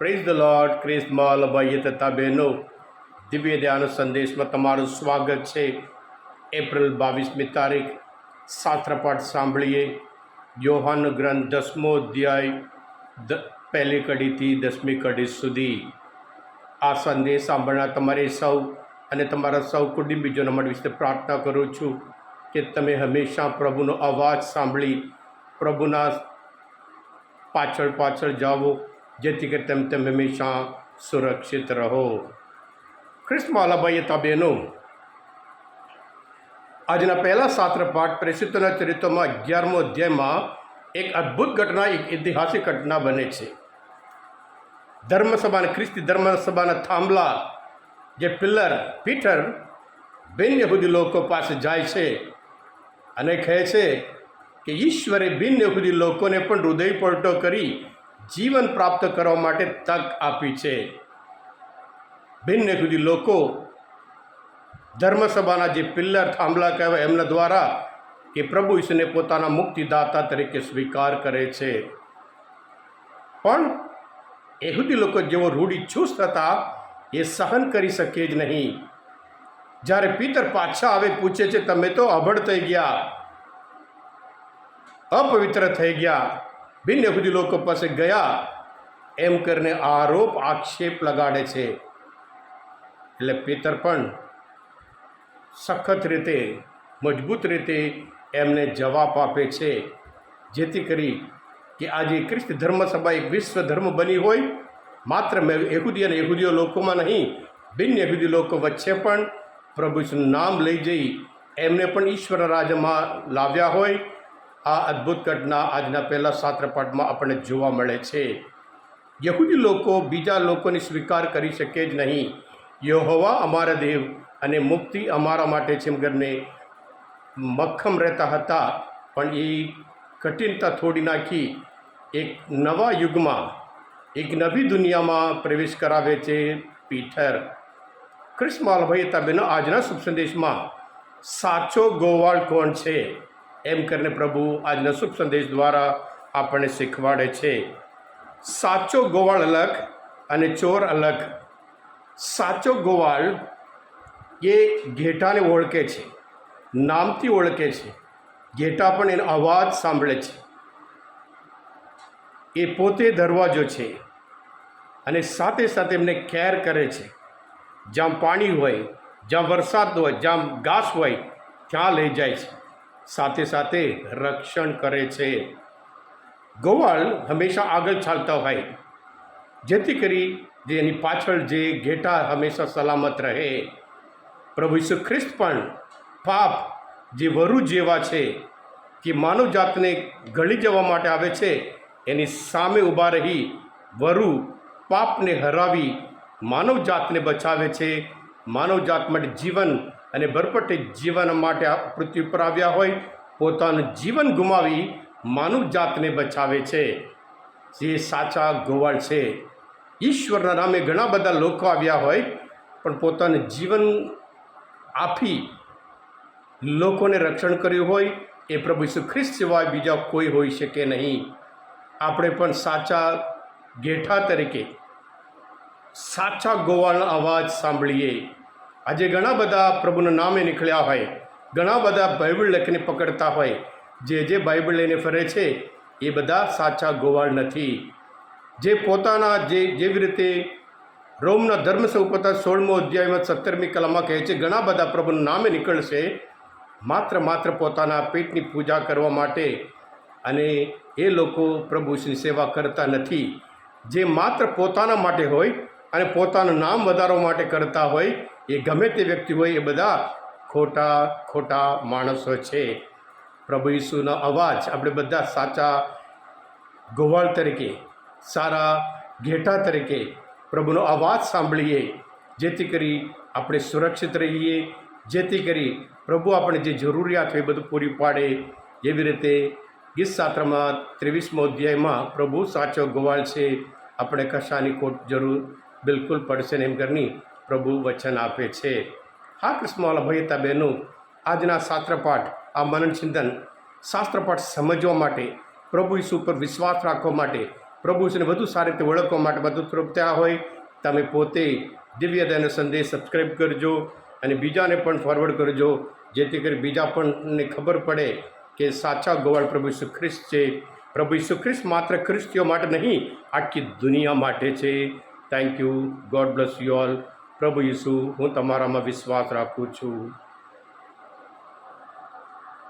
Praise the lord ક્રિસ્મલ ભાઈ તથા બહેનો દિવ્ય ધ્યાન સંદેશમાં તમારું સ્વાગત છે એપ્રિલ બાવીસમી તારીખ, સાત્રપાઠ સાંભળીએ. યોહાન ગ્રંથ દસમો અધ્યાય દ, પહેલી કડીથી દસમી કડી સુધી. આ સંદેશ સાંભળનાર તમારે સૌ અને તમારા સૌ કુટુંબીજોના માટે વિશે પ્રાર્થના કરું છું કે તમે હંમેશા પ્રભુનો અવાજ સાંભળી, પ્રભુના પાછળ પાછળ જાઓ જેથી કરી તેમ તમે હંમેશા સુરક્ષિત રહો. ખ્રિસ્તમાલાભાઈ હતા બહેનો આજના પહેલા સાત્ર પાઠ પ્રેષિતોના ચરિત્રમાં અગિયારમો અધ્યાયમાં એક અદ્ભુત ઘટના, એક ઐતિહાસિક ઘટના બને છે. ધર્મસભાના, ખ્રિસ્તી ધર્મસભાના થાંભલા જે પિલ્લર પીઠર બિન યહૂદી લોકો પાસે જાય છે અને કહે છે કે ઈશ્વરે બિન યહૂદી લોકોને પણ હૃદય પલટો કરી જીવન પ્રાપ્ત કરવા માટે તક આપી છે. ભિન્ન સુધી લોકો ધર્મસભાના જે પિલ્લર થાંભલા કહેવાય એમના દ્વારા કે પ્રભુ ઈશ્વરને પોતાના મુક્તિદાતા તરીકે સ્વીકાર કરે છે. પણ એહુદી લોકો જેવો રૂઢિચુસ્ત હતા એ સહન કરી શકે જ નહીં. જ્યારે પિતર પાછા આવે પૂછે છે, તમે તો અભડ થઈ ગયા, અપવિત્ર થઈ ગયા બિન યહૂદી લોકો પાસે ગયા એમ કરીને આરોપ આક્ષેપ લગાડે છે એટલે પિતર પણ સખત રીતે, મજબૂત રીતે એમને જવાબ આપે છે, જેથી કરી કે આજે ખ્રિસ્ત ધર્મસભા એક વિશ્વ ધર્મ બની હોય, માત્ર મેં યહૂદી અને યહૂદીઓ લોકોમાં નહીં બિન યહૂદી લોકો વચ્ચે પણ પ્રભુ ઈસુનું નામ લઈ જઈ, એમને પણ ઈશ્વર રાજ્યમાં લાવ્યા હોય આ અદ્ભુત ઘટના આજના પહેલા સાત્રપાઠમાં આપણને જોવા મળે છે. યહૂદી લોકો બીજા લોકોને સ્વીકાર કરી શકે જ નહીં. યહોવા અમારા દેવ અને મુક્તિ અમારા માટે છે એમ મક્ખમ રહેતા હતા. પણ એ કઠિનતા થોડી નાખી. એક નવા યુગમાં એક નવી દુનિયામાં પ્રવેશ કરાવે છે પીઠર ક્રિસ્માલભાઈ તબેનો આજના શુભ સંદેશમાં સાચો ગોવાળ કોણ છે? એમ કરીને પ્રભુ આજના શુભ સંદેશ દ્વારા આપણને શીખવાડે છે. સાચો ગોવાળ અલગ અને ચોર અલગ. સાચો ગોવાળ એ ઘેટાને ઓળખે છે, નામથી ઓળખે છે. ઘેટા પણ એનો અવાજ સાંભળે છે. એ પોતે દરવાજો છે અને સાથે સાથે એમને કેર કરે છે. જ્યાં પાણી હોય, જ્યાં વરસાદ હોય, જ્યાં ઘાસ હોય, ત્યાં લઈ જાય છે. સાથે સાથે રક્ષણ કરે છે. ગોવાળ હંમેશા આગળ ચાલતા હોય. જેથી કરી જે એની પાછળ જે ઘેટા હંમેશા સલામત રહે. પ્રભુ ઈસુ ખ્રિસ્ત પણ પાપ જે વરુ જેવા છે, કે માનવ જાતને ગળી જવા માટે આવે છે, એની સામે ઊભા રહી વરુ પાપને હરાવી માનવ જાતને બચાવે છે. માનવ જાત માટે જીવન અને ભરપટે જીવન માટે પૃથ્વી પર આવ્યા હોય, પોતાનું જીવન ગુમાવી માનવ જાતને બચાવે છે. જે સાચા ગોવાળ છે. ઈશ્વરના નામે ઘણા બધા લોકો આવ્યા હોય, પણ પોતાનું જીવન આપી લોકોને રક્ષણ કર્યું હોય, એ પ્રભુ ઈસુ ખ્રિસ્ત સિવાય બીજા કોઈ હોઈ શકે નહીં. આપણે પણ સાચા ગેઠા તરીકે સાચા ગોવાળનો અવાજ સાંભળીએ. આજે ઘણા બધા પ્રભુના નામે નીકળ્યા હોય, ઘણા બધા બાઇબલ લખીને પકડતા હોય, જે જે બાઇબલ લઈને ફરે છે, એ બધા સાચા ગોવાળ નથી. જે પોતાના જે, જેવી રીતે રોમના ધર્મ પોતા સોળમો અધ્યાયમાં સત્તરમી કલામાં કહે છે, ઘણા બધા પ્રભુના નામે નીકળશે, માત્ર માત્ર પોતાના પેટની પૂજા કરવા માટે. અને એ લોકો પ્રભુની સેવા કરતા નથી. જે માત્ર પોતાના માટે હોય અને પોતાનું નામ વધારવા માટે કરતા હોય એ ગમે તે વ્યક્તિ હોય એ બધા ખોટા ખોટા માણસો છે. પ્રભુ ઈસુનો અવાજ આપણે બધા સાચા ગોવાળ તરીકે, સારા ઘેટા તરીકે પ્રભુનો અવાજ સાંભળીએ, જેથી કરી આપણે સુરક્ષિત રહીએ, જેથી કરી પ્રભુ આપણે જે જરૂરિયાત હોય એ બધું પૂરી પાડે. એવી રીતે ગીત શાસ્ત્રમાં ત્રેવીસમો અધ્યાયમાં પ્રભુ સાચો ગોવાળ છે. આપણે કશાની ખોટ જરૂર બિલકુલ પડશે ને એમ કરની પ્રભુ વચન આપે છે. હા કૃષ્ણવાલા ભયતા બહેનો આજના શાસ્ત્રપાઠ, આ મનન ચિંતન શાસ્ત્રપાઠ સમજવા માટે, પ્રભુ ઈસુ પર વિશ્વાસ રાખવા માટે, પ્રભુ વિશેને વધુ સારી રીતે ઓળખવા માટે બધું તૃપ્ત્યા હોય, તમે પોતે દિવ્યદાયનો સંદેશ સબસ્ક્રાઈબ કરજો અને બીજાને પણ ફોરવર્ડ કરજો, જેથી કરી બીજા પણને ખબર પડે કે સાચા ગોવાળ પ્રભુ ઈસુ ખ્રિસ્ત છે. પ્રભુ ઈસુ ખ્રિસ્ત માત્ર ખ્રિસ્તીઓ માટે નહીં, આખી દુનિયા માટે છે. Thank you God bless you all પ્રભુ ઈસુ હું તમારામાં વિશ્વાસ રાખું છું.